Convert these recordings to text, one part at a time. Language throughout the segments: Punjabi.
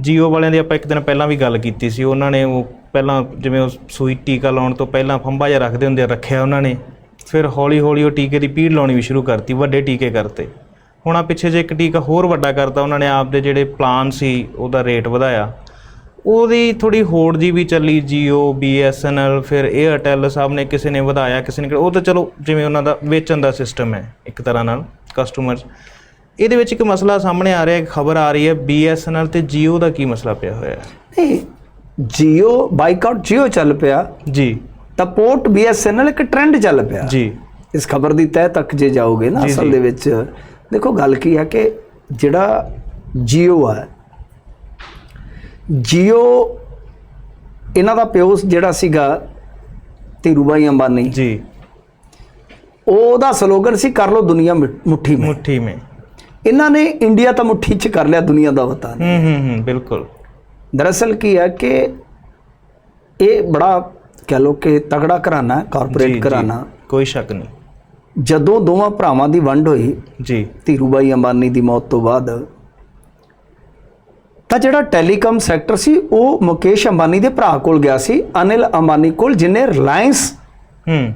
ਜੀਓ ਵਾਲਿਆਂ ਦੀ ਆਪਾਂ ਇੱਕ ਦਿਨ ਪਹਿਲਾਂ ਵੀ ਗੱਲ ਕੀਤੀ ਸੀ ਉਹਨਾਂ ਨੇ ਉਹ ਪਹਿਲਾਂ ਜਿਵੇਂ ਉਹ ਸੂਈ ਟੀਕਾ ਲਾਉਣ ਤੋਂ ਪਹਿਲਾਂ ਫੰਬਾ ਜਿਹਾ ਰੱਖਦੇ ਹੁੰਦੇ ਆ, ਰੱਖਿਆ ਉਹਨਾਂ ਨੇ ਫਿਰ ਹੌਲੀ ਹੌਲੀ ਉਹ ਟੀਕੇ ਦੀ ਪੀੜ ਲਾਉਣੀ ਵੀ ਸ਼ੁਰੂ ਕਰਤੀ ਵੱਡੇ ਟੀਕੇ ਕਰਤੇ। ਹੁਣ ਆ ਪਿੱਛੇ ਜੇ ਇੱਕ ਟੀਕਾ ਹੋਰ ਵੱਡਾ ਕਰਤਾ ਉਹਨਾਂ ਨੇ ਆਪਦੇ ਜਿਹੜੇ ਪਲਾਨ ਸੀ ਉਹਦਾ ਰੇਟ ਵਧਾਇਆ। ਉਹਦੀ ਥੋੜੀ ਹੋੜ ਜੀ ਵੀ ਚੱਲੀ ਜੀਓ BSNL ਫਿਰ 에ਅਰਟੈਲ ਸਭ ਨੇ ਕਿਸੇ ਨੇ ਵਧਾਇਆ ਕਿਸੇ ਨੇ ਉਹ ਤਾਂ ਚਲੋ ਜਿਵੇਂ ਉਹਨਾਂ ਦਾ ਵੇਚਣ ਦਾ ਸਿਸਟਮ ਹੈ ਇੱਕ ਤਰ੍ਹਾਂ ਨਾਲ ਕਸਟਮਰਸ ਇਹਦੇ ਵਿੱਚ ਇੱਕ ਮਸਲਾ ਸਾਹਮਣੇ ਆ ਰਿਹਾ ਹੈ ਖਬਰ ਆ ਰਹੀ ਹੈ BSNL ਤੇ Jio ਦਾ ਕੀ ਮਸਲਾ ਪਿਆ ਹੋਇਆ ਹੈ? ਨਹੀਂ ਜੀਓ ਬਾਈਕਾਟ ਜੀਓ ਚੱਲ ਪਿਆ। ਜੀ। ਤਾਂ ਪੋਰਟ BSNL ਇੱਕ ਟ੍ਰੈਂਡ ਚੱਲ ਪਿਆ। ਜੀ। ਇਸ ਖਬਰ ਦੀ ਤਹਿ ਤੱਕ ਜੇ ਜਾਓਗੇ ਨਾ ਅਸਲ। ਦੇ ਵਿੱਚ ਦੇਖੋ ਗੱਲ ਕੀ ਹੈ ਕਿ ਜਿਹੜਾ ਜੀਓ ਹੈ ਜੀਓ ਇਹਨਾਂ ਦਾ ਪਿਓ ਜਿਹੜਾ ਸੀਗਾ ਧੀਰੂਭਾਈ ਅੰਬਾਨੀ। ਜੀ। ਉਹਦਾ ਸਲੋਗਨ ਸੀ ਕਰ ਲੋ ਦੁਨੀਆ ਮੁੱਠੀ ਮੇਂ। ਮੁੱਠੀ ਮੇ। ਇਹਨਾਂ ਨੇ ਇੰਡੀਆ ਤਾਂ ਮੁੱਠੀ 'ਚ ਕਰ ਲਿਆ ਦੁਨੀਆ ਦਾ ਵਤਨ ਹੂੰ ਹੂੰ ਹੂੰ ਬਿਲਕੁਲ। ਦਰਅਸਲ ਕੀ ਹੈ ਕਿ ਇਹ ਬੜਾ ਕਹ ਲੋ ਕਿ ਤਗੜਾ ਜੀ, ਕਾਰਪੋਰੇਟ ਜੀ, ਘਰਾਣਾ ਕੋਈ ਸ਼ੱਕ ਨਹੀਂ। ਜਦੋਂ ਦੋਵਾਂ ਭਰਾਵਾਂ ਦੀ ਵੰਡ ਹੋਈ ਜੀ। ਧੀਰੂਭਾਈ ਅੰਬਾਨੀ ਦੀ ਮੌਤ ਤੋਂ ਬਾਅਦ ਤਾਂ ਜਿਹੜਾ ਟੈਲੀਕਾਮ ਸੈਕਟਰ ਸੀ ਉਹ ਮੁਕੇਸ਼ ਅੰਬਾਨੀ ਦੇ ਭਰਾ ਕੋਲ ਗਿਆ ਸੀ ਅਨਿਲ ਅੰਬਾਨੀ ਕੋਲ ਜਿਨੇ ਰਿਲਾਇੰਸ ਹੂੰ।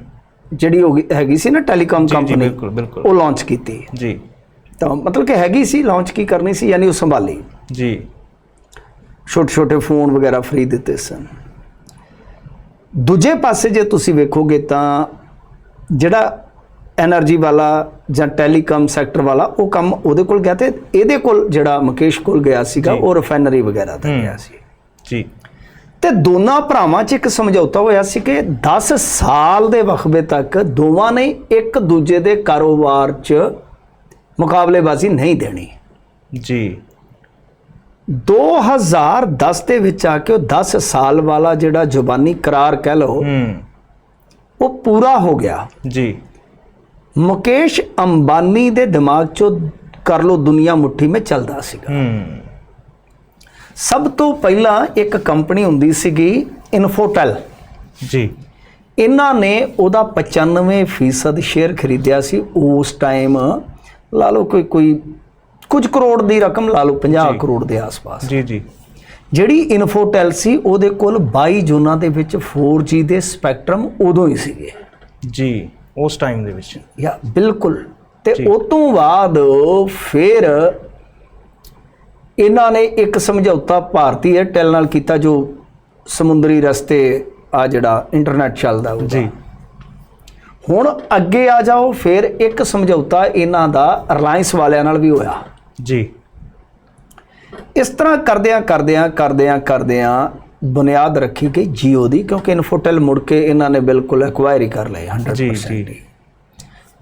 ਜਿਹੜੀ ਹੋ ਗਈ- ਹੈਗੀ ਸੀ ਨਾ ਟੈਲੀਕਾਮ ਕੰਪਨੀ ਉਹ ਲਾਂਚ ਕੀਤੀ। ਜੀ। ਤਾਂ ਮਤਲਬ ਕਿ ਹੈਗੀ ਸੀ ਲਾਂਚ ਕੀ ਕਰਨੀ ਸੀ ਯਾਨੀ ਉਹ ਸੰਭਾਲੀ। ਜੀ। ਛੋਟੇ ਛੋਟੇ ਫੋਨ ਵਗੈਰਾ ਫਰੀ ਦਿੱਤੇ ਸਨ। ਦੂਜੇ ਪਾਸੇ ਜੇ ਤੁਸੀਂ ਵੇਖੋਗੇ ਤਾਂ ਜਿਹੜਾ ਐਨਰਜੀ ਵਾਲਾ ਜਾਂ ਟੈਲੀਕਾਮ ਸੈਕਟਰ ਵਾਲਾ ਉਹ ਕੰਮ ਉਹਦੇ ਕੋਲ ਗਿਆ ਤੇ ਇਹਦੇ ਕੋਲ ਜਿਹੜਾ ਮੁਕੇਸ਼ ਕੋਲ ਗਿਆ ਸੀਗਾ ਉਹ ਰਿਫਾਈਨਰੀ ਵਗੈਰਾ ਦਾ ਗਿਆ ਸੀ। ਜੀ। ਤੇ ਦੋਨਾਂ ਭਰਾਵਾਂ 'ਚ ਇੱਕ ਸਮਝੌਤਾ ਹੋਇਆ ਸੀ ਕਿ 10 ਸਾਲ ਦੇ ਵਕਫੇ ਤੱਕ ਦੋਵਾਂ ਨੇ ਇੱਕ ਦੂਜੇ ਦੇ ਕਾਰੋਬਾਰ 'ਚ ਮੁਕਾਬਲੇਬਾਜ਼ੀ ਨਹੀਂ ਦੇਣੀ। ਜੀ। 2010 ਦੇ ਵਿੱਚ ਆ ਕੇ ਉਹ 10 ਸਾਲ ਵਾਲਾ ਜਿਹੜਾ ਜ਼ੁਬਾਨੀ ਕਰਾਰ ਕਹਿ ਲਓ ਉਹ ਪੂਰਾ ਹੋ ਗਿਆ। ਜੀ। ਮੁਕੇਸ਼ ਅੰਬਾਨੀ ਦੇ ਦਿਮਾਗ 'ਚੋਂ ਕਰ ਲੋ ਦੁਨੀਆ ਮੁੱਠੀ ਮੇ ਚੱਲਦਾ ਸੀਗਾ। ਹੂੰ। ਸਭ ਤੋਂ ਪਹਿਲਾਂ ਇੱਕ ਕੰਪਨੀ ਹੁੰਦੀ ਸੀਗੀ ਇਨਫੋਟੈਲ। ਜੀ। ਇਹਨਾਂ ਨੇ ਉਹਦਾ 95% ਸ਼ੇਅਰ ਖਰੀਦਿਆ ਸੀ ਉਸ ਟਾਈਮ। ਲਾ ਲਓ ਕੋਈ ਕੋਈ ਕੁਝ ਕਰੋੜ ਦੀ ਰਕਮ ਲਾ ਲਓ 50 ਜੀ। ਕਰੋੜ ਦੇ ਆਸ-ਪਾਸ। ਜੀ ਜੀ। ਜਿਹੜੀ ਇਨਫੋਟੈਲ ਸੀ ਉਹਦੇ ਕੋਲ 22 ਜੂਨਾਂ ਦੇ ਵਿੱਚ 4G ਦੇ ਸਪੈਕਟਰਮ ਉਦੋਂ ਹੀ ਸੀਗੇ। ਜੀ ਉਸ ਟਾਈਮ ਦੇ ਵਿੱਚ। ਯਾ ਬਿਲਕੁਲ। ਤੇ। ਉਸ ਤੋਂ ਬਾਅਦ ਫਿਰ ਇਹਨਾਂ ਨੇ ਇੱਕ ਸਮਝੌਤਾ ਭਾਰਤੀ ਏਅਰਟੈਲ ਨਾਲ ਕੀਤਾ ਜੋ ਸਮੁੰਦਰੀ ਰਸਤੇ ਆ ਜਿਹੜਾ ਇੰਟਰਨੈਟ ਚੱਲਦਾ ਉਹਦਾ। ਜੀ। ਹੁਣ ਅੱਗੇ ਆ ਜਾਓ ਫਿਰ ਇੱਕ ਸਮਝੌਤਾ ਇਹਨਾਂ ਦਾ ਰਿਲਾਇੰਸ ਵਾਲਿਆਂ ਨਾਲ ਵੀ ਹੋਇਆ। ਜੀ। ਇਸ ਤਰ੍ਹਾਂ ਕਰਦਿਆਂ ਕਰਦਿਆਂ ਕਰਦਿਆਂ ਕਰਦਿਆਂ ਬੁਨਿਆਦ ਰੱਖੀ ਗਈ ਜੀਓ ਦੀ ਕਿਉਂਕਿ ਇਨਫੋਟੈਲ ਮੁੜ ਕੇ ਇਹਨਾਂ ਨੇ ਬਿਲਕੁਲ ਐਕਵਾਇਰੀ ਕਰ ਲਈ 100% ਜੀ। ਜੀ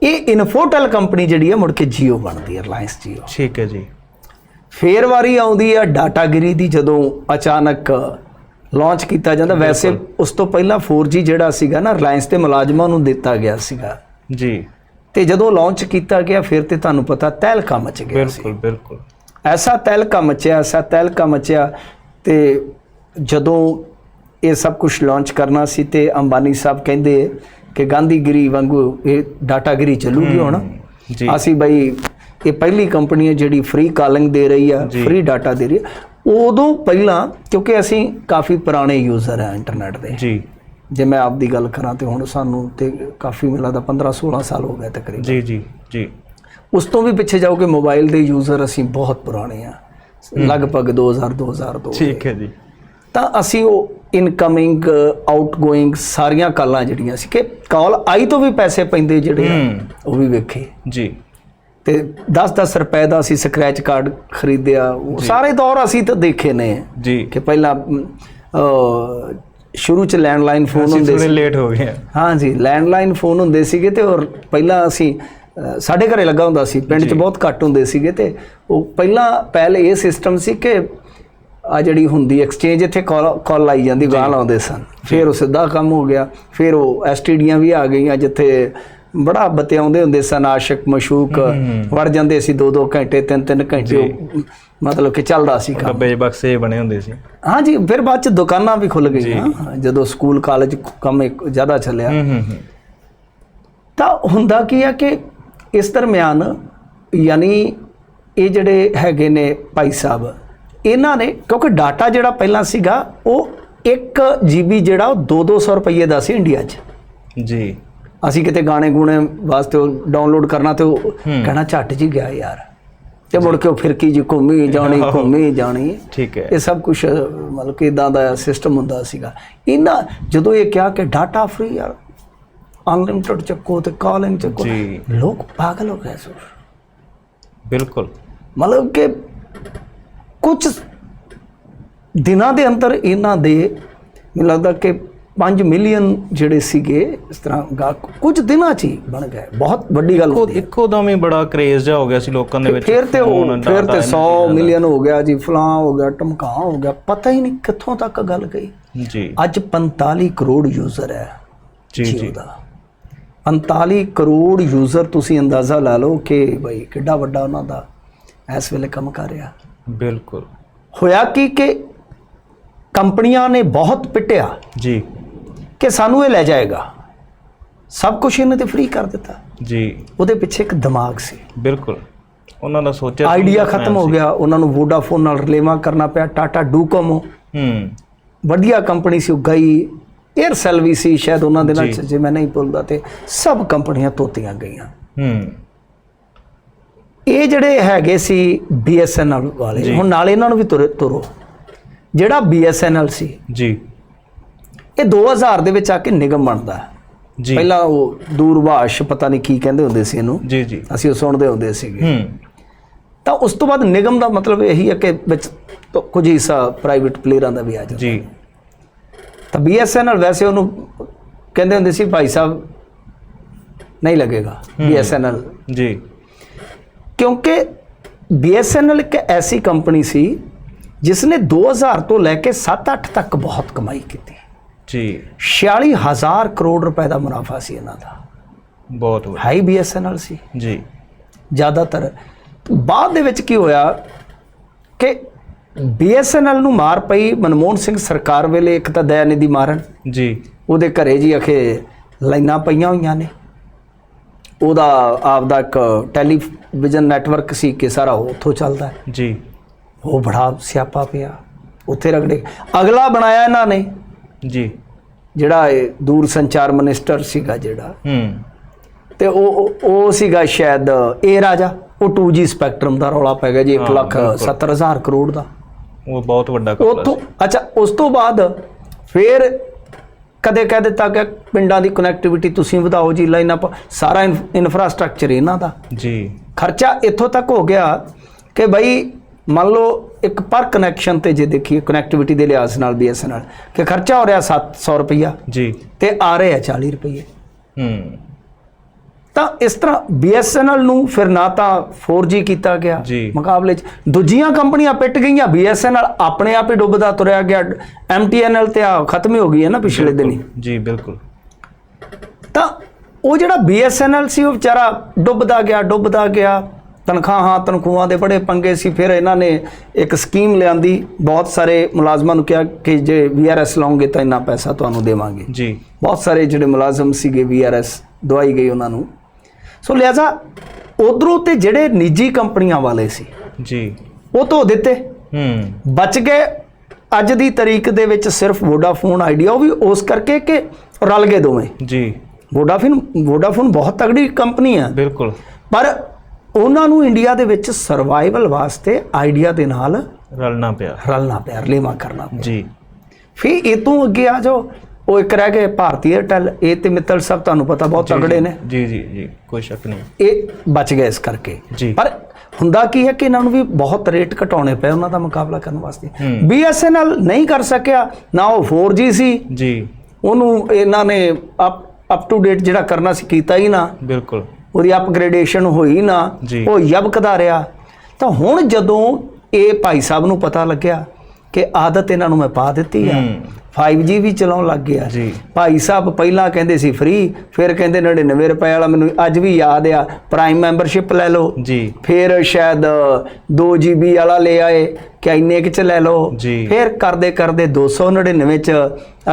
ਇਹ ਇਨਫੋਟੈਲ ਕੰਪਨੀ ਜਿਹੜੀ ਹੈ ਮੁੜ ਕੇ ਜੀਓ ਬਣਦੀ ਹੈ ਰਿਲਾਇੰਸ ਜੀਓ। ਠੀਕ ਹੈ ਜੀ। ਫੇਰ ਵਾਰੀ ਆਉਂਦੀ ਹੈ ਡਾਟਾਗਿਰੀ ਦੀ ਜਦੋਂ ਅਚਾਨਕ ਲਾਂਚ ਕੀਤਾ ਜਾਂਦਾ। ਵੈਸੇ ਉਸ ਤੋਂ ਪਹਿਲਾਂ 4G ਜਿਹੜਾ ਸੀਗਾ ਨਾ ਰਿਲਾਇੰਸ ਦੇ ਮੁਲਾਜ਼ਮਾਂ ਨੂੰ ਦਿੱਤਾ ਗਿਆ ਸੀਗਾ। ਜੀ। ਤੇ ਜਦੋਂ ਲਾਂਚ ਕੀਤਾ ਗਿਆ ਫਿਰ ਤੇ ਤੁਹਾਨੂੰ ਪਤਾ ਤਹਿਲਕਾ ਮਚ ਗਿਆ ਬਿਲਕੁਲ ਬਿਲਕੁਲ। ਐਸਾ ਤਹਿਲਕਾ ਮਚਿਆ ਐਸਾ ਤਹਿਲਕਾ ਮਚਿਆ ਤੇ ਜਦੋਂ ਇਹ ਸਭ ਕੁਝ ਲਾਂਚ ਕਰਨਾ ਸੀ ਤੇ ਅੰਬਾਨੀ ਸਾਹਿਬ ਕਹਿੰਦੇ ਕਿ ਗਾਂਧੀਗਿਰੀ ਵਾਂਗੂ ਇਹ ਡਾਟਾਗਿਰੀ ਚੱਲੂਗੀ ਹੁਣ। ਜੀ। ਅਸੀਂ ਬਈ ਇਹ ਪਹਿਲੀ ਕੰਪਨੀ ਹੈ ਜਿਹੜੀ ਫ੍ਰੀ ਕਾਲਿੰਗ ਦੇ ਰਹੀ ਆ। ਫ੍ਰੀ ਡਾਟਾ ਦੇ ਰਹੀ ਆ। ਉਦੋਂ ਪਹਿਲਾਂ ਕਿਉਂਕਿ ਅਸੀਂ ਕਾਫੀ ਪੁਰਾਣੇ ਯੂਜ਼ਰ ਆ ਇੰਟਰਨੈਟ ਦੇ। ਜੀ। ਜੇ ਮੈਂ ਆਪ ਦੀ ਗੱਲ ਕਰਾਂ ਤੇ ਹੁਣ ਸਾਨੂੰ ਤੇ ਕਾਫੀ ਮਿਲਾ ਦਾ 15 16 ਸਾਲ ਹੋ ਗਏ ਤਕਰੀਬਨ। ਜੀ ਜੀ ਜੀ। ਉਸ ਤੋਂ ਵੀ ਪਿੱਛੇ ਜਾਓਗੇ ਮੋਬਾਈਲ ਦੇ ਯੂਜ਼ਰ ਅਸੀਂ ਬਹੁਤ ਪੁਰਾਣੇ ਆ। ਲਗਭਗ 2000 2002 ਠੀਕ ਹੈ ਜੀ। ਤਾਂ ਅਸੀਂ ਉਹ ਇਨਕਮਿੰਗ ਆਊਟਗੋਇੰਗ ਸਾਰੀਆਂ ਕਾਲਾਂ ਜਿਹੜੀਆਂ ਸੀ ਕਿ ਕਾਲ ਆਈ ਤੋਂ ਵੀ ਪੈਸੇ ਪੈਂਦੇ ਜਿਹੜੇ। ਉਹ ਵੀ ਵੇਖੇ। ਜੀ। ਤੇ 10-10 ਰੁਪਏ ਦਾ ਅਸੀਂ ਸਕ੍ਰੈਚ ਕਾਰਡ ਖਰੀਦਿਆ। ਉਹ ਸਾਰੇ ਦੌਰ ਅਸੀਂ ਤਾਂ ਦੇਖੇ ਨੇ ਜੀ। ਕਿ ਪਹਿਲਾਂ ਸ਼ੁਰੂ ਚ ਲੈਂਡਲਾਈਨ ਫੋਨ ਹੁੰਦੇ ਥੋੜੇ ਸੀ। ਲੇਟ ਹੋ ਗਏ ਹਾਂ। ਜੀ ਲੈਂਡਲਾਈਨ ਫੋਨ ਹੁੰਦੇ ਸੀਗੇ ਤੇ ਔਰ ਪਹਿਲਾਂ ਅਸੀਂ ਸਾਡੇ ਘਰੇ ਲੱਗਾ ਹੁੰਦਾ ਸੀ ਪਿੰਡ 'ਚ। ਬਹੁਤ ਘੱਟ ਹੁੰਦੇ ਸੀਗੇ ਤੇ ਉਹ ਪਹਿਲਾਂ ਪਹਿਲੇ ਇਹ ਸਿਸਟਮ ਸੀ ਕਿ ਆ ਜਿਹੜੀ ਹੁੰਦੀ ਐਕਸਚੇਂਜ ਇੱਥੇ ਕਾਲ ਕਾਲ ਲਾਈ ਜਾਂਦੀ ਗਾਂ ਲਾਉਂਦੇ ਸਨ। ਫਿਰ ਉਹ ਸਿੱਧਾ ਕੰਮ ਹੋ ਗਿਆ ਫਿਰ ਉਹ ਐਸਟੀਡੀਆਂ ਵੀ ਆ ਗਈਆਂ ਜਿੱਥੇ ਬੜਾ ਬਤਿਆਉਂਦੇ ਹੁੰਦੇ ਸਨ ਆਸ਼ਿਕ ਮਸ਼ੂਕ ਵੜ ਜਾਂਦੇ ਸੀ 2-2 ਘੰਟੇ 3-3 ਘੰਟੇ ਮਤਲਬ ਕਿ ਚੱਲਦਾ ਸੀ ਕੰਮ। ਡੱਬੇ ਬਕਸੇ ਬਣੇ ਹੁੰਦੇ ਸੀ। ਹਾਂ ਜੀ ਫਿਰ ਬਾਅਦ ਚ ਦੁਕਾਨਾਂ ਵੀ ਖੁੱਲ ਗਈਆਂ। ਜਦੋਂ ਸਕੂਲ ਕਾਲਜ ਕੰਮ ਜ਼ਿਆਦਾ ਚੱਲਿਆ। ਤਾਂ ਹੁੰਦਾ ਕੀ ਆ ਕਿ ਇਸ ਦਰਮਿਆਨ ਯਾਨੀ ਇਹ ਜਿਹੜੇ ਹੈਗੇ ਨੇ ਭਾਈ ਸਾਹਿਬ ਇਹਨਾਂ ਨੇ ਕਿਉਂਕਿ ਡਾਟਾ ਜਿਹੜਾ ਪਹਿਲਾਂ ਸੀਗਾ ਉਹ 1 GB ਜਿਹੜਾ ਉਹ 2-200 ਰੁਪਏ ਦਾ ਸੀ ਇੰਡੀਆ 'ਚ। ਜੀ। ਅਸੀਂ ਕਿਤੇ ਗਾਣੇ ਗੂਣੇ ਵਾਸਤੇ ਡਾਊਨਲੋਡ ਕਰਨਾ ਤੇ ਉਹ ਕਹਿਣਾ ਝੱਟ ਜੀ ਗਿਆ ਯਾਰ। ਤੇ ਮੁੜ ਕੇ ਉਹ ਫਿਰਕੀ ਜੀ ਘੁੰਮੀ ਜਾਣੀ ਘੁੰਮੀ ਜਾਣੀ। ਠੀਕ ਹੈ। ਇਹ ਸਭ ਕੁਝ ਮਤਲਬ ਕਿ ਇਦਾਂ ਦਾ ਸਿਸਟਮ ਹੁੰਦਾ ਸੀਗਾ। ਇਹਨਾਂ ਜਦੋਂ ਇਹ ਕਿਹਾ ਕਿ ਡਾਟਾ ਫ੍ਰੀ ਯਾਰ ਅਨਲਿਮਿਟਡ ਚੱਕੋ ਤੇ ਕਾਲਿੰਗ ਚੱਕੋ। ਲੋਕ ਪਾਗਲ ਹੋ ਗਏ ਸੋ। ਬਿਲਕੁਲ। ਮਤਲਬ ਕਿ ਕੁਝ ਦਿਨਾਂ ਦੇ ਅੰਦਰ ਇਹਨਾਂ ਦੇ ਮੈਨੂੰ ਲੱਗਦਾ ਕਿ 5 ਮਿਲੀਅਨ ਜਿਹੜੇ ਸੀਗੇ ਇਸ ਤਰ੍ਹਾਂ ਗਾਹਕ ਕੁਝ ਦਿਨਾਂ 'ਚ ਹੀ ਬਣ ਗਏ। ਬਹੁਤ ਵੱਡੀ ਗੱਲ ਹੈ। ਇੱਕੋ ਦਮ ਹੀ ਬੜਾ ਕ੍ਰੇਜ਼ ਜਾ ਹੋ ਗਿਆ ਸੀ ਲੋਕਾਂ ਦੇ ਵਿੱਚ ਫਿਰ ਤੇ phone, ਫਿਰ ਤੇ 100 ਇਹਨਾਂ ਚੀਜ਼ਾਂ ਦਾ। ਮਿਲੀਅਨ ਹੋ ਗਿਆ ਜੀ ਫਲਾਂ ਹੋ ਗਿਆ ਟਮਕਾ ਹੋ ਗਿਆ ਪਤਾ ਹੀ ਨਹੀਂ ਕਿੱਥੋਂ ਤੱਕ ਗੱਲ ਗਈ। ਜੀ। ਅੱਜ 45 ਕਰੋੜ ਯੂਜ਼ਰ ਹੈ ਜੀ ਜੀ। ਦਾ। 45 ਕਰੋੜ ਯੂਜ਼ਰ ਤੁਸੀਂ ਅੰਦਾਜ਼ਾ ਲਾ ਲਓ ਕਿ ਬਈ ਕਿੱਡਾ ਵੱਡਾ ਉਹਨਾਂ ਦਾ ਇਸ ਵੇਲੇ ਕੰਮ ਕਰ ਰਿਹਾ। ਬਿਲਕੁਲ। ਹੋਇਆ ਕੀ ਕਿ ਕੰਪਨੀਆਂ ਨੇ ਬਹੁਤ ਪਿੱਟਿਆ। ਜੀ। ਕਿ ਸਾਨੂੰ ਇਹ ਲੈ ਜਾਏਗਾ। ਸਭ ਕੁਝ ਇਹਨਾਂ ਤੇ ਫ੍ਰੀ ਕਰ ਦਿੱਤਾ। ਜੀ। ਉਹਦੇ ਪਿੱਛੇ ਇੱਕ ਦਿਮਾਗ ਸੀ। ਬਿਲਕੁਲ। ਉਹਨਾਂ ਦਾ ਸੋਚਿਆ ਆਈਡੀਆ ਖਤਮ ਹੋ ਗਿਆ। ਉਹਨਾਂ ਨੂੰ ਵੋਡਾਫੋਨ ਨਾਲ ਰਲੇਵਾ ਕਰਨਾ ਪਿਆ। ਟਾਟਾ ਡੂਕੋਮੋ ਹੂੰ। ਵਧੀਆ ਕੰਪਨੀ ਸੀ ਉਹ ਗਈ। 에ਅਰਸੈਲ ਵੀ ਸੀ ਸ਼ਾਇਦ ਉਹਨਾਂ ਦੇ ਨਾਲ ਜੀ। ਮੈਂ ਨਹੀਂ ਭੁੱਲਦਾ ਤੇ ਸਭ ਕੰਪਨੀਆਂ ਤੋਤੀਆਂ ਗਈਆਂ। ਹੂੰ। ਇਹ ਜਿਹੜੇ ਹੈਗੇ ਸੀ BSNL ਵਾਲੇ। ਹੁਣ ਨਾਲ ਇਹਨਾਂ ਨੂੰ ਵੀ ਤੁਰੇ ਤੁਰੋ। ਜਿਹੜਾ BSNL ਸੀ ਜੀ। ਇਹ 2000 ਦੇ ਵਿੱਚ ਆ ਕੇ ਨਿਗਮ ਬਣਦਾ। ਜੀ। ਪਹਿਲਾਂ ਉਹ ਦੂਰਭਾਸ਼ ਪਤਾ ਨਹੀਂ ਕੀ ਕਹਿੰਦੇ ਹੁੰਦੇ ਸੀ ਇਹਨੂੰ। ਜੀ ਜੀ। ਅਸੀਂ ਉਹ ਸੁਣਦੇ ਹੁੰਦੇ ਸੀਗੇ। ਹੂੰ। ਤਾਂ ਉਸ ਤੋਂ ਬਾਅਦ ਨਿਗਮ ਦਾ ਮਤਲਬ ਇਹੀ ਹੈ ਕਿ ਵਿੱਚ ਤੋਂ ਕੁਝ ਹਿੱਸਾ ਪ੍ਰਾਈਵੇਟ ਪਲੇਅਰਾਂ ਦਾ ਵੀ ਆ ਜਾਂਦਾ। ਜੀ। ਤਾਂ BSNL ਵੈਸੇ ਉਹਨੂੰ ਕਹਿੰਦੇ ਹੁੰਦੇ ਸੀ ਭਾਈ ਸਾਹਿਬ ਨਹੀਂ ਲੱਗੇਗਾ BSNL ਜੀ। ਕਿਉਂਕਿ BSNL ਇੱਕ ਐਸੀ ਕੰਪਨੀ ਸੀ ਜਿਸ ਨੇ 2000 ਤੋਂ ਲੈ ਕੇ 7-8 ਤੱਕ ਬਹੁਤ ਕਮਾਈ ਕੀਤੀ। ਜੀ। 46000 ਕਰੋੜ ਰੁਪਏ ਦਾ ਮੁਨਾਫਾ ਸੀ ਇਹਨਾਂ ਦਾ। ਬਹੁਤ ਵਧੀਆ। ਹਾਈ BSNL ਸੀ। ਜੀ। ਜ਼ਿਆਦਾਤਰ। ਬਾਅਦ ਦੇ ਵਿੱਚ ਕੀ ਹੋਇਆ ਕਿ BSNL ਨੂੰ ਮਾਰ ਪਈ ਮਨਮੋਹਨ ਸਿੰਘ ਸਰਕਾਰ ਵੇਲੇ ਇੱਕ ਤਾਂ ਦਇਆਨਿਧੀ ਮਾਰਨ। ਜੀ। ਉਹਦੇ ਘਰੇ ਜੀ ਅਖੇ ਲਾਈਨਾਂ ਪਈਆਂ ਹੋਈਆਂ ਨੇ। ਉਹਦਾ ਆਪਦਾ ਇੱਕ ਟੈਲੀਵਿਜ਼ਨ ਨੈਟਵਰਕ ਸੀ ਕਿ ਸਾਰਾ ਉਹ ਉੱਥੋਂ ਚੱਲਦਾ। ਜੀ। ਉਹ ਬੜਾ ਸਿਆਪਾ ਪਿਆ। ਉੱਥੇ ਰਗੜੇ। ਅਗਲਾ ਬਣਾਇਆ ਇਹਨਾਂ ਨੇ। ਜੀ। ਜਿਹੜਾ ਇਹ ਦੂਰ ਸੰਚਾਰ ਮਿਨਿਸਟਰ ਸੀਗਾ ਜਿਹੜਾ। ਹੂੰ। ਤੇ ਉਹ ਉਹ- ਸੀਗਾ ਸ਼ਾਇਦ ਇਹ ਰਾਜਾ। ਉਹ 2G ਸਪੈਕਟਰਮ ਦਾ ਰੌਲਾ ਪੈ ਗਿਆ ਜੀ 1 ਹਾਂ, ਲੱਖ ਬਿਲਕੁਲ। 70000 ਕਰੋੜ ਦਾ। ਉਹ ਬਹੁਤ ਵੱਡਾ ਕਪੜਾ ਉੱਥੋਂ ਅੱਛਾ ਉਸ ਤੋਂ ਬਾਅਦ ਫਿਰ ਕਦੇ ਕਹਿ ਦਿੱਤਾ ਕਿ ਪਿੰਡਾਂ ਦੀ ਕਨੈਕਟੀਵਿਟੀ ਤੁਸੀਂ ਵਧਾਓ ਜੀ ਲਾਈਨ ਅਪ ਸਾਰਾ ਇਨਫਰਾਸਟ੍ਰਕਚਰ ਇਹਨਾਂ ਦਾ। ਜੀ। ਖਰਚਾ ਇੱਥੋਂ ਤੱਕ ਹੋ ਗਿਆ ਕਿ ਬਈ ਮੰਨ ਲਓ ਇੱਕ ਪਰ ਕਨੈਕਸ਼ਨ ਤੇ ਜੇ ਦੇਖੀਏ ਕਨੈਕਟੀਵਿਟੀ ਦੇ ਲਿਹਾਜ਼ ਨਾਲ BSNL ਕਿ ਖਰਚਾ ਹੋ ਰਿਹਾ 700 ਰੁਪਈਆ। ਜੀ। ਤੇ ਆ ਰਹੇ ਆ 40 ਰੁਪਏ ਹੂੰ। ਤਾਂ ਇਸ ਤਰ੍ਹਾਂ BSNL ਨੂੰ ਫਿਰ ਨਾ ਤਾਂ 4G ਕੀਤਾ ਗਿਆ। ਮੁਕਾਬਲੇ 'ਚ। ਦੂਜੀਆਂ ਕੰਪਨੀਆਂ ਪਿੱਟ ਗਈਆਂ BSNL ਆਪਣੇ ਆਪ ਹੀ ਡੁੱਬਦਾ ਤੁਰਿਆ ਗਿਆ। MTNL ਤੇ ਆ ਖਤਮ ਹੀ ਹੋ ਗਈ ਹੈ ਨਾ ਪਿਛਲੇ ਦਿਨੀ। ਜੀ ਬਿਲਕੁਲ। ਤਾਂ ਉਹ ਜਿਹੜਾ BSNL ਸੀ ਉਹ ਵਿਚਾਰਾ ਡੁੱਬਦਾ ਗਿਆ ਡੁੱਬਦਾ ਗਿਆ। ਤਨਖਾਹਾਂ ਤਨਖੂਹਾਂ ਦੇ ਬੜੇ ਪੰਗੇ ਸੀ। ਫਿਰ ਇਹਨਾਂ ਨੇ ਇੱਕ ਸਕੀਮ ਲਿਆਂਦੀ। ਬਹੁਤ ਸਾਰੇ ਮੁਲਾਜ਼ਮਾਂ ਨੂੰ ਕਿਹਾ ਕਿ ਜੇ VRS ਲਾਉਂਗੇ ਤਾਂ ਇੰਨਾ ਪੈਸਾ ਤੁਹਾਨੂੰ ਦੇਵਾਂਗੇ। ਜੀ। ਬਹੁਤ ਸਾਰੇ ਜਿਹੜੇ ਮੁਲਾਜ਼ਮ ਸੀਗੇ VRS ਦਵਾਈ ਗਈ ਉਹਨਾਂ ਨੂੰ। ਸੋ ਲਿਹਾਜ਼ਾ ਉਧਰੋਂ ਤੇ ਜਿਹੜੇ ਨਿੱਜੀ ਕੰਪਨੀਆਂ ਵਾਲੇ ਸੀ ਜੀ। ਉਹ ਧੋ ਦਿੱਤੇ। ਹੂੰ। ਬਚ ਗਏ। ਅੱਜ ਦੀ ਤਰੀਕ ਦੇ ਵਿੱਚ ਸਿਰਫ ਵੋਡਾਫੋਨ ਆਈਡੀਆ ਉਹ ਵੀ ਉਸ ਕਰਕੇ ਕਿ ਰਲ ਗਏ ਦੋਵੇਂ। ਜੀ। ਵੋਡਾਫੋਨ ਵੋਡਾਫੋਨ ਬਹੁਤ ਤਗੜੀ ਕੰਪਨੀ ਆ। ਬਿਲਕੁਲ। ਪਰ ਉਹਨਾਂ ਨੂੰ ਇੰਡੀਆ ਦੇ ਵਿੱਚ ਸਰਵਾਈਵਲ ਵਾਸਤੇ ਆਈਡੀਆ ਦੇ ਨਾਲ ਰਲਣਾ ਪਿਆ। ਰਲਣਾ ਪਿਆ ਰਲੇਵਾ ਕਰਨਾ ਪਿਆ। ਜੀ। ਫਿਰ ਇਹ ਤੋਂ ਅੱਗੇ ਆ ਜਾਓ ਉਹ ਇੱਕ ਰਹਿ ਗਏ ਭਾਰਤੀ ਏਅਰਟੈਲ ਇਹ ਤੇ ਮਿੱਤਲ ਸਭ ਤੁਹਾਨੂੰ ਪਤਾ ਬਹੁਤ ਤਗੜੇ ਨੇ। ਜੀ ਜੀ ਜੀ ਕੋਈ ਸ਼ੱਕ ਨਹੀਂ। ਇਹ ਬਚ ਗਏ ਇਸ ਕਰਕੇ। ਜੀ। ਪਰ ਹੁੰਦਾ ਕੀ ਹੈ ਕਿ ਇਹਨਾਂ ਨੂੰ ਵੀ ਬਹੁਤ ਰੇਟ ਘਟਾਉਣੇ ਪਏ ਉਹਨਾਂ ਦਾ ਮੁਕਾਬਲਾ ਕਰਨ ਵਾਸਤੇ। BSNL ਨਹੀਂ ਕਰ ਸਕਿਆ ਨਾ ਉਹ 4G ਸੀ। ਜੀ। ਉਹਨੂੰ ਇਹਨਾਂ ਨੇ ਅਪ ਅਪ ਟੂ ਡੇਟ ਜਿਹੜਾ ਕਰਨਾ ਸੀ ਕੀਤਾ ਹੀ ਨਾ। ਬਿਲਕੁਲ। ਉਹਦੀ ਅਪਗ੍ਰੇਡੇਸ਼ਨ ਹੋਈ ਨਾ। ਉਹ ਯਬਕਦਾ ਰਿਹਾ ਤਾਂ ਹੁਣ ਜਦੋਂ ਇਹ ਭਾਈ ਸਾਹਿਬ ਨੂੰ ਪਤਾ ਲੱਗਿਆ ਕਿ ਆਦਤ ਇਹਨਾਂ ਨੂੰ ਮੈਂ ਪਾ ਦਿੱਤੀ ਆ ਹੂੰ। 5G ਵੀ ਚਲਾਉਣ ਲੱਗ ਗਿਆ ਜੀ। ਭਾਈ ਸਾਹਿਬ ਪਹਿਲਾਂ ਕਹਿੰਦੇ ਸੀ ਫ੍ਰੀ ਫਿਰ ਕਹਿੰਦੇ 99 ਰੁਪਏ ਵਾਲਾ ਮੈਨੂੰ ਅੱਜ ਵੀ ਯਾਦ ਆ ਪ੍ਰਾਈਮ ਮੈਂਬਰਸ਼ਿਪ ਲੈ ਲਓ ਜੀ ਫਿਰ ਸ਼ਾਇਦ 2 GB ਵਾਲਾ ਲੈ ਆਏ ਕਿ ਇੰਨੇ ਕਿ ਚ ਲੈ ਲਓ। ਫਿਰ ਕਰਦੇ ਕਰਦੇ 299 ਚ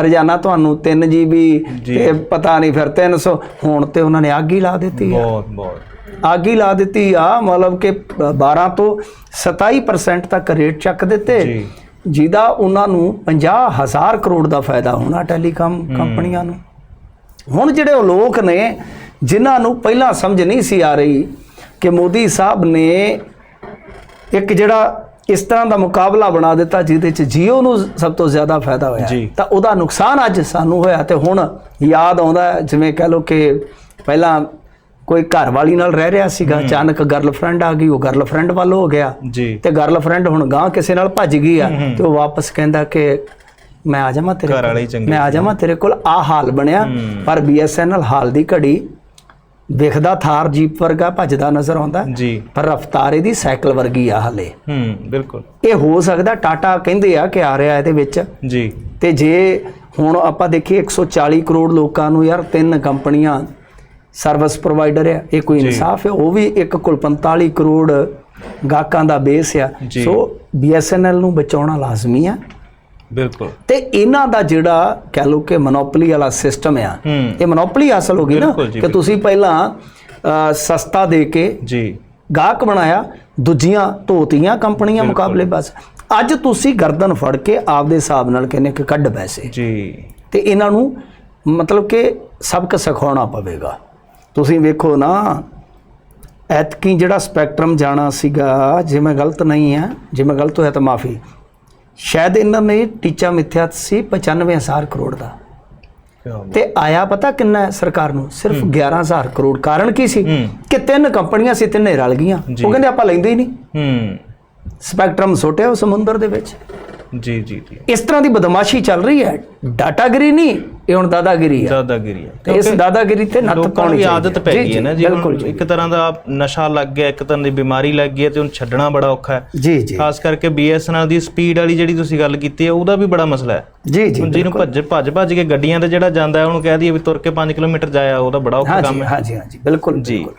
ਰੋਜ਼ਾਨਾ ਤੁਹਾਨੂੰ 3 GB। ਤੇ ਪਤਾ ਨਹੀਂ ਫਿਰ 300 ਹੁਣ ਤੇ ਉਹਨਾਂ ਨੇ ਅੱਗ ਹੀ ਲਾ ਦਿੱਤੀ ਆ ਬਹੁਤ ਬਹੁਤ ਅੱਗ ਹੀ ਲਾ ਦਿੱਤੀ ਆ ਮਤਲਬ ਕਿ 12 ਤੋਂ 27% ਤੱਕ ਰੇਟ ਚੱਕ ਦਿੱਤੇ ਜੀ। ਜਿਹਦਾ ਉਹਨਾਂ ਨੂੰ 50000 ਕਰੋੜ ਦਾ ਫਾਇਦਾ ਹੋਣਾ ਟੈਲੀਕਾਮ ਕੰਪਨੀਆਂ ਨੂੰ। ਹੁਣ ਜਿਹੜੇ ਉਹ ਲੋਕ ਨੇ ਜਿਨ੍ਹਾਂ ਨੂੰ ਪਹਿਲਾਂ ਸਮਝ ਨਹੀਂ ਸੀ ਆ ਰਹੀ ਕਿ ਮੋਦੀ ਸਾਹਿਬ ਨੇ ਇੱਕ ਜਿਹੜਾ ਇਸ ਤਰ੍ਹਾਂ ਦਾ ਮੁਕਾਬਲਾ ਬਣਾ ਦਿੱਤਾ ਜਿਹਦੇ ਚ ਜੀਓ ਨੂੰ ਸਭ ਤੋਂ ਜ਼ਿਆਦਾ ਫਾਇਦਾ ਹੋਇਆ। ਤਾਂ ਉਹਦਾ ਨੁਕਸਾਨ ਅੱਜ ਸਾਨੂੰ ਹੋਇਆ ਤੇ ਹੁਣ ਯਾਦ ਆਉਂਦਾ ਜਿਵੇਂ ਕਹਿ ਲਓ ਕਿ ਪਹਿਲਾਂ ਕੋਈ ਘਰ ਵਾਲੀ ਨਾਲ ਰਹਿ ਰਿਹਾ ਸੀਗਾ ਅਚਾਨਕ ਗਰਲਫ੍ਰੈਂਡ ਆ ਗਈ ਉਹ ਗਰਲਫ੍ਰੈਂਡ ਵੱਲ ਹੋ ਗਿਆ। ਜੀ। ਤੇ ਗਰਲਫ੍ਰੈਂਡ ਹੁਣ ਗਾਂ ਕਿਸੇ ਨਾਲ ਭੱਜ ਗਈ ਆ ਤੇ ਉਹ ਵਾਪਸ ਕਹਿੰਦਾ ਕਿ ਮੈਂ ਆ ਜਾਵਾਂ ਤੇਰੇ ਘਰ ਵਾਲੇ ਚੰਗੇ ਮੈਂ ਆ ਜਾਵਾਂ ਤੇਰੇ ਕੋਲ। ਆ ਹਾਲ ਬਣਿਆ। ਪਰ BSNL ਹਾਲ ਦੀ ਘੜੀ ਦਿਖਦਾ ਥਾਰ ਜੀਪ ਵਰਗਾ ਭੱਜਦਾ ਨਜ਼ਰ ਆਉਂਦਾ। ਜੀ। ਪਰ ਰਫ਼ਤਾਰ ਇਹਦੀ ਸਾਈਕਲ ਵਰਗੀ ਆ ਹਲੇ। ਹੂੰ ਬਿਲਕੁਲ। ਇਹ ਹੋ ਸਕਦਾ ਟਾਟਾ ਕਹਿੰਦੇ ਆ ਕਿ ਆ ਰਿਹਾ ਇਹਦੇ ਵਿੱਚ। ਜੀ। ਤੇ ਜੇ ਹੁਣ ਆਪਾਂ ਦੇਖੀਏ 140 ਕਰੋੜ ਲੋਕਾਂ ਨੂੰ ਯਾਰ ਤਿੰਨ ਕੰਪਨੀਆਂ ਸਰਵਿਸ ਪ੍ਰੋਵਾਈਡਰ ਆ ਇਹ ਕੋਈ ਇਨਸਾਫ ਹੈ ਉਹ ਵੀ ਇੱਕ ਕੁਲ 45 ਕਰੋੜ ਗਾਹਕਾਂ ਦਾ ਬੇਸ ਆ। ਸੋ BSNL ਨੂੰ ਬਚਾਉਣਾ ਲਾਜ਼ਮੀ ਆ। ਬਿਲਕੁਲ। ਤੇ ਇਹਨਾਂ ਦਾ ਜਿਹੜਾ ਕਹਿ ਲਓ ਕਿ ਮੋਨੋਪੋਲੀ ਵਾਲਾ ਸਿਸਟਮ ਆ ਇਹ ਮੋਨੋਪੋਲੀ ਹਾਸਲ ਹੋ ਗਈ ਨਾ ਕਿ ਤੁਸੀਂ ਪਹਿਲਾਂ ਸਸਤਾ ਦੇ ਕੇ ਜੀ। ਗਾਹਕ ਬਣਾਇਆ ਦੂਜੀਆਂ ਧੋਤੀਆਂ ਕੰਪਨੀਆਂ ਮੁਕਾਬਲੇ ਬਸ। ਅੱਜ ਤੁਸੀਂ ਗਰਦਨ ਫੜ ਕੇ ਆਪਦੇ ਹਿਸਾਬ ਨਾਲ ਕਹਿੰਦੇ ਕਿ ਕੱਢ ਪੈਸੇ। ਜੀ। ਤੇ ਇਹਨਾਂ ਨੂੰ ਮਤਲਬ ਕਿ ਸਬਕ ਸਿਖਾਉਣਾ ਪਵੇਗਾ। ਤੁਸੀਂ ਵੇਖੋ ਨਾ ਐਤਕੀ ਜਿਹੜਾ ਸਪੈਕਟਰਮ ਜਾਣਾ ਸੀਗਾ ਜੇ ਮੈਂ ਗਲਤ ਨਹੀਂ ਹੈ ਜੇ ਮੈਂ ਗਲਤ ਹੋਇਆ ਤਾਂ ਮਾਫੀ। ਸ਼ਾਇਦ ਇਹਨਾਂ ਨੇ ਟੀਚਾ ਮਿੱਥਿਆ ਸੀ 95000 ਕਰੋੜ ਦਾ। ਤੇ ਆਇਆ ਪਤਾ ਕਿੰਨਾ ਹੈ ਸਰਕਾਰ ਨੂੰ? ਸਿਰਫ 11000 ਕਰੋੜ। ਕਾਰਨ ਕੀ ਸੀ। ਕਿ ਤਿੰਨ ਕੰਪਨੀਆਂ ਸੀ ਤਿੰਨੇ ਰਲ ਗਈਆਂ। ਉਹ ਕਹਿੰਦੇ ਆਪਾਂ ਲੈਂਦੇ ਹੀ ਨਹੀਂ। ਹੂੰ। ਸਪੈਕਟਰਮ ਸੁੱਟਿਆ ਉਹ ਸਮੁੰਦਰ ਦੇ ਵਿੱਚ। ਜੀ ਜੀ ਜੀ। ਇਸ ਤਰ੍ਹਾਂ ਦੀ ਬਦਮਾਸ਼ੀ ਚੱਲ ਰਹੀ ਹੈ? ਡਾਟਾਗਰੀ ਨਹੀਂ ਇਹ ਹੁਣ ਦਾਦਾਗਿਰੀ ਹੈ। ਦਾਦਾਗਿਰੀ ਹੈ। ਤੇ ਇਸ ਦਾਦਾਗਿਰੀ ਤੇ ਨੱਥ ਲੋਕਾਂ ਪਾਉਣੀ ਚਾਹੀਦੀ ਆਦਤ ਪੈ ਜੀ, ਗਈ ਹੈ ਜੀ, ਨਾ ਜੀ ਬਿਲਕੁਲ ਹੁਣ ਜੀ। ਇੱਕ ਤਰ੍ਹਾਂ ਦਾ ਨਸ਼ਾ ਲੱਗ ਗਿਆ ਇੱਕ ਤਰ੍ਹਾਂ ਦੀ ਬਿਮਾਰੀ ਲੱਗ ਗਈ ਹੈ ਤੇ ਉਹਨੂੰ ਛੱਡਣਾ ਬੜਾ ਔਖਾ ਹੈ। ਜੀ ਜੀ। ਖਾਸ ਕਰਕੇ BSNL ਦੀ ਸਪੀਡ ਵਾਲੀ ਜਿਹੜੀ ਤੁਸੀਂ ਗੱਲ ਕੀਤੀ ਹੈ ਉਹਦਾ ਵੀ ਬੜਾ ਮਸਲਾ ਹੈ। ਜੀ ਜੀ ਹੁਣ ਜਿਹਨੂੰ ਭੱਜ ਭੱਜ ਭੱਜ ਕੇ ਗੱਡੀਆਂ ਤੇ ਜਿਹੜਾ ਜਾਂਦਾ ਹੈ ਉਹਨੂੰ ਕਹਿ ਦਈਏ ਵੀ ਤੁਰ ਕੇ 5 ਕਿਲੋਮੀਟਰ ਜਾਇਆ ਉਹਦਾ ਬੜਾ ਔਖਾ ਕੰਮ ਹੈ। ਹਾਂਜੀ ਹਾਂਜੀ ਬਿਲਕੁਲ ਜੀ। ਬਿਲਕੁਲ।